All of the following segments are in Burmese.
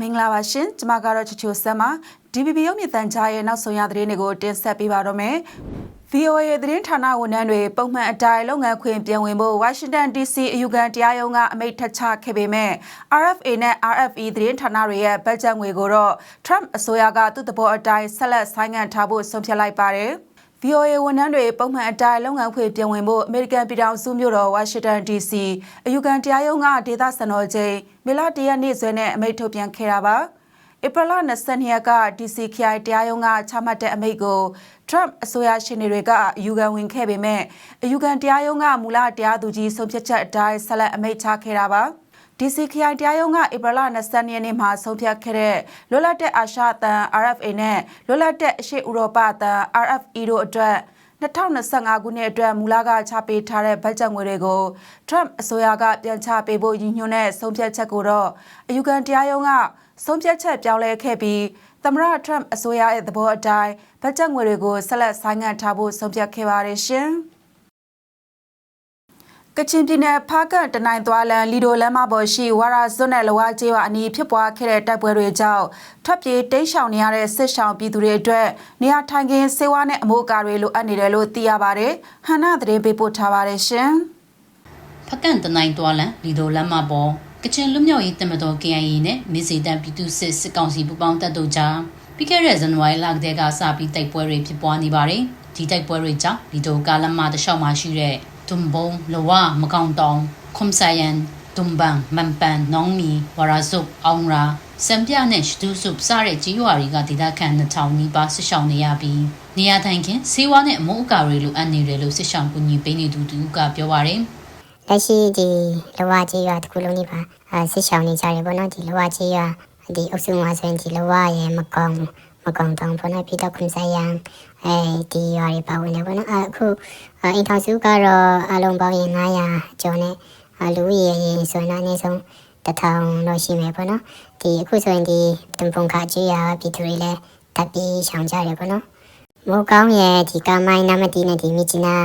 မင်္ဂလာပါရှင်ကျွန်မကတော့ချချိုဆမ်ပါ DBB ရုပ်မြင်သံကြားရဲ့နောက်ဆုံးရသတင်းတွေကိုတင်ဆက်ပေးပါတော့မယ် VOA ရဲ့သတင်းဌာနဝန်ထမ်းတွေပုံမှန်အတိုင်းလုပ်ငန်းခွင်ပြန်ဝင်ဖို့ Washington DC အယူခံတရားရုံးကအမိန့်ထပ်ချခဲ့ပေမဲ့ RFA နဲ့ RFE သတင်းဌာနတွေရဲ့ဘတ်ဂျက်ငွေကိုတော့ Trump အစိုးရကသူ့သဘောအတိုင်းဆက်လက်ဆိုင်းငံ့ထားဖို့ဆုံးဖြတ်လိုက်ပါတယ်။ VOA ဝန်ထမ်းတွေပုံမှန်အတိုင်းလုပ်ငန်းခွင်ပြန်ဝင်ဖို့အမေရိကန်ပြည်ထောင်စုမြို့တော် Washington DC အယူခံတရားရုံးကဒေသစံတော်ချိန်မေလ၁ရက်နေ့စွဲနဲ့အမိန့်ထုတ်ပြန်ခဲ့တာပါ။ဧပြီလ22ရက်က DC ခရိုင်တရားရုံးကချမှတ်တဲ့အမိန့်ကို Trump အစိုးရရှင်တွေကအယူခံဝင်ခဲ့ပေမဲ့အယူခံတရားရုံးကမူလတရားသူကြီးဆုံးဖြတ်ချက်အတိုင်းဆက်လက်အမိန့်ချခဲ့တာပါ။ DC ခရိုင်တရားရုံးကဧပြီလ22ရက်နေ့မှာဆုံးဖြတ်ခဲ့တဲ့လွတ်လပ်တဲ့အာရှအသံ RFA နဲ့လွတ်လပ်တဲ့အရှေ့ဥရောပအသံ RFE တို့အတွက်2025ခုနှစ်အတွက်မူလကချပေးထားတဲ့ဘတ်ဂျက်ငွေတွေကို Trump အစိုးရကပြန်ချပေးဖို့ရည်ညွှန်းတဲ့ဆုံးဖြတ်ချက်ကိုတော့အယူခံတရားရုံးကဆုံးဖြတ်ချက်ပြောင်းလဲခဲ့ပြီးသမ္မတ Trump အစိုးရရဲ့သဘောအတိုင်းဘတ်ဂျက်ငွေတွေကိုဆက်လက်ဆိုင်းငံ့ထားဖို့ဆုံးဖြတ်ခဲ့ပါတယ်ရှင်။ ကချင်ပြည်နယ်ဖားကန့်တနိုင်သွားလန်လီဒိုလမ်းမပေါ်ရှိဝါရာစွန်းနဲ့လဝါကျေးရွာအနီးဖြစ်ပွားခဲ့တဲ့တိုက်ပွဲတွေကြောင့်ထွက်ပြေးတိမ်းရှောင်နေရတဲ့စစ်ရှောင်ပြည်သူတွေအတွက်နေရာထိုင်ခင်းစေဝါနဲ့အမိုးအကာတွေလိုအပ်နေတယ်လို့သိရပါတယ်။ဟန်နာသတင်းပေးပို့ထားပါတယ်ရှင်။ဖကန့်တနိုင်တွာလန်လီဒိုလမ်းမပေါ်ကချင်လူမျိုးရေးတမတော် KIA နဲ့မြေစီတန်ပြည်သူစစ်စစ်ကောင်စီပူးပေါင်းတပ်တို့ကြားပြီးခဲ့တဲ့ဇန်နဝါရီလကတည်းကစပြီးတိုက်ပွဲတွေဖြစ်ပွားနေပါတယ်။ဒီတိုက်ပွဲတွေကြောင့်လီဒိုကားလမ်းမတစ်လျှောက်မှာရှိတဲ့ ဒွန်ဘုံလဝမကောင်တောင်ခွမ်ဆိုင်ယန်ဒွန်ဘန်မန်ပန်နောင်မီဝါရာဇုပ်အောင်ရာစံပြနဲ့ရှဒူဆုပ်စတဲ့ကြီးရွာတွေကဒေသခံ2000နီးပါးဆစ်ဆောင်နေရပြီးနေရာထိုင်ခင်းဆေးဝါးနဲ့အမိုးအကာတွေလိုအပ်နေတယ်လို့ဆစ်ဆောင်ကူညီပေးနေသူတူကပြောပါတယ်။လက်ရှိဒီလဝကြီးရွာတစ်ခုလုံးလေးပါအဲဆစ်ဆောင်နေကြတယ်ပေါ့နော်ဒီလဝကြီးရွာဒီအုပ်စုမှာဆိုရင်ဒီလဝရဲ့မကောင် မကောင်တောင်ပေါ်နဲ့ပြီးတော့ခွန်ဆိုင်ရန်အဲဒီရွာတွေပါဝင်တယ်ပေါ့နော်အခုအင်တာစုကတော့အလုံးပေါင်းရင်900ကျော်နဲ့လူရေရင်ဆိုတော့အနည်းဆုံးတထောင်လောက်ရှိမယ်ပေါ့နော်ဒီအခုဆိုရင်ဒီတံပုံခကြီးရပြည်သူတွေလည်းတပ်ပြီးရှောင်ကြတယ်ပေါ့နော်မိုးကောင်းရဲ့ဒီကမိုင်းနမတီနဲ့ဒီမြစ်ကြီးနာ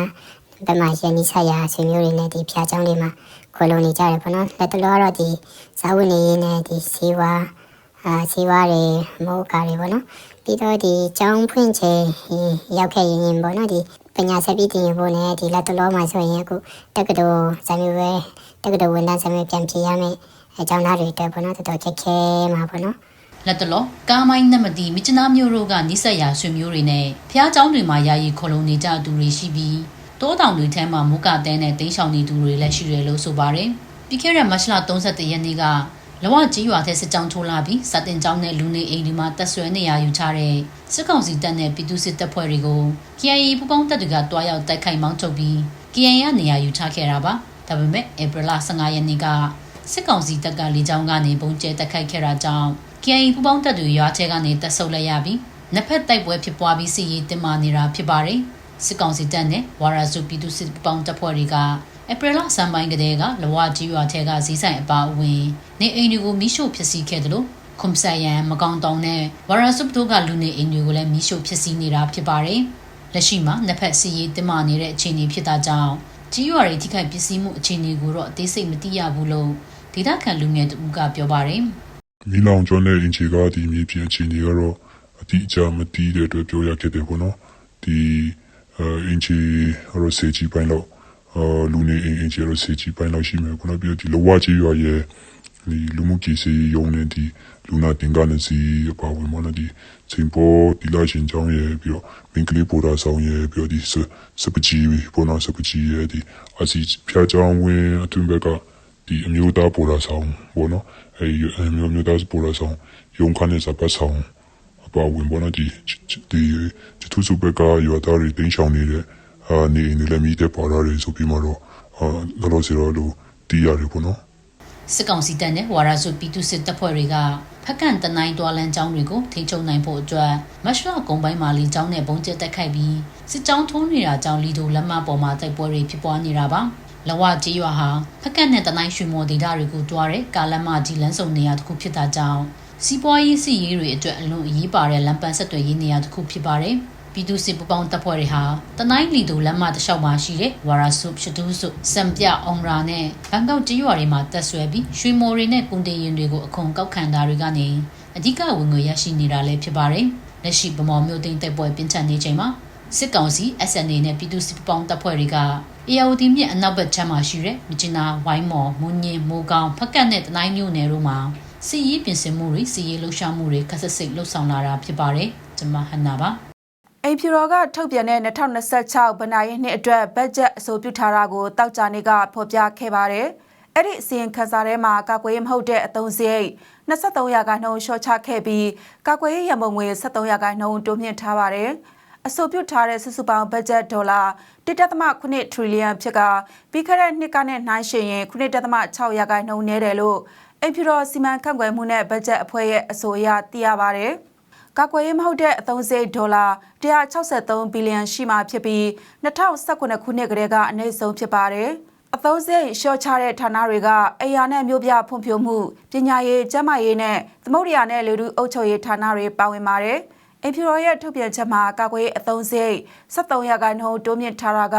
ဗမာရန်နီဆရာဆွေမျိုးတွေနဲ့ဒီဖျားချောင်းတွေမှာခလုံးနေကြတယ်ပေါ့နော်လက်တလောတော့ဒီဇာဝင်နေရင်းနဲ့ဒီစီဝါ အာစီဝါတွေမိုးကာတွေပေါ့နော်ပြီးတော့ဒီကျောင်းဖွင့်ချိန်ရောက်ခဲ့ရင်ပေါ့နော်ဒီပညာဆက်ပြီးတင်ရဖို့နဲ့ဒီလက်တလောမှာဆိုရင်အခုတက္ကသိုလ်ဇာမျိုးပဲတက္ကသိုလ်ဝန်ထမ်းဇာမျိုးပြန်ပြေးရမယ်အကြောင်းသားတွေတက်ပေါ့နော်တော်တော်ချက်ခဲမှာပေါ့နော် လက်တလောကားမိုင်းနမတီမြစ်ချနာမျိုးတို့ကနိဆက်ရာဆွေမျိုးတွေနဲ့ဖျားเจ้าတွေမှာယာယီခလုံးနေကြသူတွေရှိပြီးတိုးတောင်တွေထဲမှာမုကတဲနဲ့တင်းရှောင်နေသူတွေလည်းရှိတယ်လို့ဆိုပါတယ်။ပြီးခဲ့တဲ့မတ်လ31ရက်နေ့က လဝကြီးရွာထဲစစ်ကြောင်းထိုးလာပြီးစတင်ကြောင်းနဲ့လူနေအိမ်ဒီမှာတက်ဆွဲနေရယူချတဲ့စစ်ကောင်စီတပ်နဲ့ပြည်သူစစ်တပ်ဖွဲ့တွေကို KIA ပူပေါင်းတပ်တွေကတွားရောက်တိုက်ခိုက်မောင်းထုတ်ပြီး KIA ကနေရာယူချခဲ့တာပါ။ဒါပေမဲ့ဧပြီလ15ရက်နေ့ကစစ်ကောင်စီတပ်ကလေကြောင်းကနေပုံကျဲတိုက်ခိုက်ခဲ့တာကြောင့် KIA ပူပေါင်းတပ်တွေရွာချဲကနေတပ်ဆုပ်လိုက်ရပြီးနှစ်ဖက်တိုက်ပွဲဖြစ်ပွားပြီးစစ်ရေးတင်မာနေတာဖြစ်ပါတယ်။စစ်ကောင်စီတပ်နဲ့ဝါရာစုပြည်သူစစ်ပူပေါင်းတပ်ဖွဲ့တွေက ဧပြီလဆန်းပိုင်းကတည်းကလဝကြီးရွာထဲကဈေးဆိုင်အပါအဝင်နေအိမ်တွေကိုမိရှို့ဖျက်ဆီးခဲ့တယ်လို့ခွန်ဆိုင်ယန်မကောင်တောင်နဲ့ဝါရာစုတို့ကလူနေအိမ်တွေကိုလည်းမိရှို့ဖျက်ဆီးနေတာဖြစ်ပါတယ်။လက်ရှိမှာနှစ်ဖက်စစ်ရေးတင်မာနေတဲ့အခြေအနေဖြစ်တာကြောင့်ကြီးရွာတွေထိခိုက်ပစ္စည်းမှုအခြေအနေကိုတော့အသေးစိတ်မသိရဘူးလို့ဒေသခံလူငယ်တူကပြောပါတယ်။မီလောင်ကျွမ်းတဲ့အင်ဂျီကဒီမြေပြင်အခြေအနေကတော့အတိအကျမတီးတဲ့အတွက်ပြောရခဲ့တယ်ပေါ့နော်ဒီအင်ဂျီရောစေချီပိုင်းတော့ အာလူနေအင်ဂျီရောစေချီပိုင်းတော့ရှိမယ်ပေါ့နော်ပြီးတော့ဒီလောဝကြီးရွာရဲ့ဒီလူမှုကြီးစီယုံနေဒီလူနာတင်ကနေစီအပါဝင်မနော်ဒီစင်ပေါ်ဒီလာရှင်ချောင်းရဲ့ပြီးတော့မင်္ဂလိပေါ်တာဆောင်ရဲ့ပြီးတော့ဒီစပကြီးပေါ်နော်စပကြီးရဲ့ဒီအစီဖျားချောင်းဝင်အတွင်းဘက်ကဒီအမျိုးသားပေါ်တာဆောင်ပေါ့နော်အဲအမျိုးမျိုးသားပေါ်တာဆောင်ယုံခနဲ့စပတ်ဆောင်အပါဝင်ပေါ့နော်ဒီဒီဒီသူစုဘက်ကရွာသားတွေတင်းချောင်းနေတဲ့ အာနေနေလည်းမိတဲ့ပေါ်လာတယ်ဆိုပြီးမှတော့အာလောလောဆယ်တော့လို့တီးရတယ်ပေါ့နော်စစ်ကောင်စီတပ်နဲ့ဝါရာစုပြည်သူစစ်တပ်ဖွဲ့တွေကဖက်ကန်တနိုင်တွာလန်းကျောင်းတွေကိုထိချုံနိုင်ဖို့အတွက်မတ်လကုံပိုင်းမှာလီကျောင်းနဲ့ဘုံကျက်တက်ခိုက်ပြီးစစ်ကြောင်းထိုးနေတာကြောင့်လီဒိုလက်မပေါ်မှာတိုက်ပွဲတွေဖြစ်ပွားနေတာပါလဝကြီးရွာဟာဖက်ကန်နဲ့တနိုင်ရွှေမော်ဒေတာတွေကိုတွားတဲ့ကာလမကြီးလမ်းစုံနေရာတစ်ခုဖြစ်တာကြောင့်စီးပွားရေးစီရေးတွေအတွက်အလွန်အရေးပါတဲ့လမ်းပန်းဆက်သွယ်ရေးနေရာတစ်ခုဖြစ်ပါတယ် ပြည်သူစစ်ပူပေါင်းတပ်ဖွဲ့တွေဟာတနိုင်းလီဒိုလမ်းမတစ်လျှောက်မှာရှိတဲ့ဝါရာဆုပ်ရှဒူးဆုစံပြအောင်ရာနဲ့ဘန်ကောက်ကျေးရွာတွေမှာတက်ဆွဲပြီးရွှေမော်တွေနဲ့ကွန်တေရင်တွေကိုအခွန်ကောက်ခံတာတွေကနေအဓိကဝင်ငွေရရှိနေတာလည်းဖြစ်ပါတယ်။လက်ရှိဗမော်မျိုးသိန်းတပ်ပွဲပြင်းထန်နေချိန်မှာစစ်ကောင်စီ SNA နဲ့ပြည်သူစစ်ပူပေါင်းတပ်ဖွဲ့တွေက AOD မြစ်အနောက်ဘက်ခြမ်းမှာရှိတဲ့မြကျနာဝိုင်းမော်မွန်ညင်မိုးကောင်းဖက်ကတ်နဲ့တနိုင်းမြို့နယ်တို့မှာစီရေးပြင်ဆင်မှုတွေစီရေးလှုပ်ရှားမှုတွေခက်ဆက်စိတ်လှုပ်ဆောင်လာတာဖြစ်ပါတယ်။ကျွန်မဟန်နာပါ အိမ်ဖြူတော်ကထုတ်ပြန်တဲ့2026ဗဏ္ဍာရေးနှစ်အတွက်ဘတ်ဂျက်အဆိုပြုထားတာကိုတောက်ကြနေကဖော်ပြခဲ့ပါတယ်။အဲ့ဒီအစီရင်ခံစာထဲမှာကာကွယ်ရေးမဟုတ်တဲ့အသုံးစရိတ်23ရာခိုင်နှုန်းလျှော့ချခဲ့ပြီးကာကွယ်ရေးရမုံငွေ73ရာခိုင်နှုန်းတိုးမြင့်ထားပါတယ်။အဆိုပြုထားတဲ့စုစုပေါင်းဘတ်ဂျက်ဒေါ်လာ1.9ထရီလီယံဖြစ်ကပြီးခဲ့တဲ့နှစ်ကနဲ့နှိုင်းယှဉ်ရင်9.6ရာခိုင်နှုန်းနည်းတယ်လို့အိမ်ဖြူတော်စီမံခန့်ခွဲမှုနဲ့ဘတ်ဂျက်အဖွဲ့ရဲ့အဆိုအရသိရပါတယ်။ ကာကွယ်ရေးမဟုတ်တဲ့အသုံးစရိတ်ဒေါ်လာ163ဘီလီယံရှိမှဖြစ်ပြီး2019ခုနှစ်ကတည်းကအနည်းဆုံးဖြစ်ပါတယ်။အသုံးစရိတ်လျှော့ချတဲ့ဌာနတွေကအိယာနဲ့မြို့ပြဖွံ့ဖြိုးမှုပညာရေးကျန်းမာရေးနဲ့သမုဒ္ဒရာနဲ့လူထုအုပ်ချုပ်ရေးဌာနတွေပါဝင်ပါတယ်။အင်ဖြူရောရဲ့ထုတ်ပြန်ချက်မှာကာကွယ်ရေးအသုံးစရိတ်73ရာခိုင်နှုန်းတိုးမြင့်ထားတာက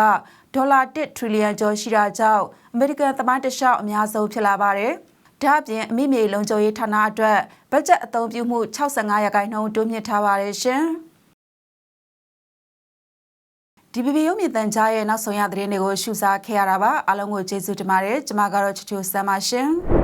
ဒေါ်လာ1ထရီလီယံကျော်ရှိတာကြောင့်အမေရိကန်သမိုင်းတစ်လျှောက်အများဆုံးဖြစ်လာပါတယ်။ ဒါ့အပြင်အမိမြေလုံခြုံရေးဌာနအတွက်ဘတ်ဂျက်အသုံးပြုမှု65ရာခိုင်နှုန်းတိုးမြင့်ထားပါတယ်ရှင်။ DBB ရုပ်မြင်သံကြားရဲ့နောက်ဆုံးရသတင်းတွေကိုရှုစားခဲ့ရတာပါအားလုံးကိုကျေးဇူးတင်ပါတယ်ကျွန်မကတော့ချူချူဆမ်းပါရှင်။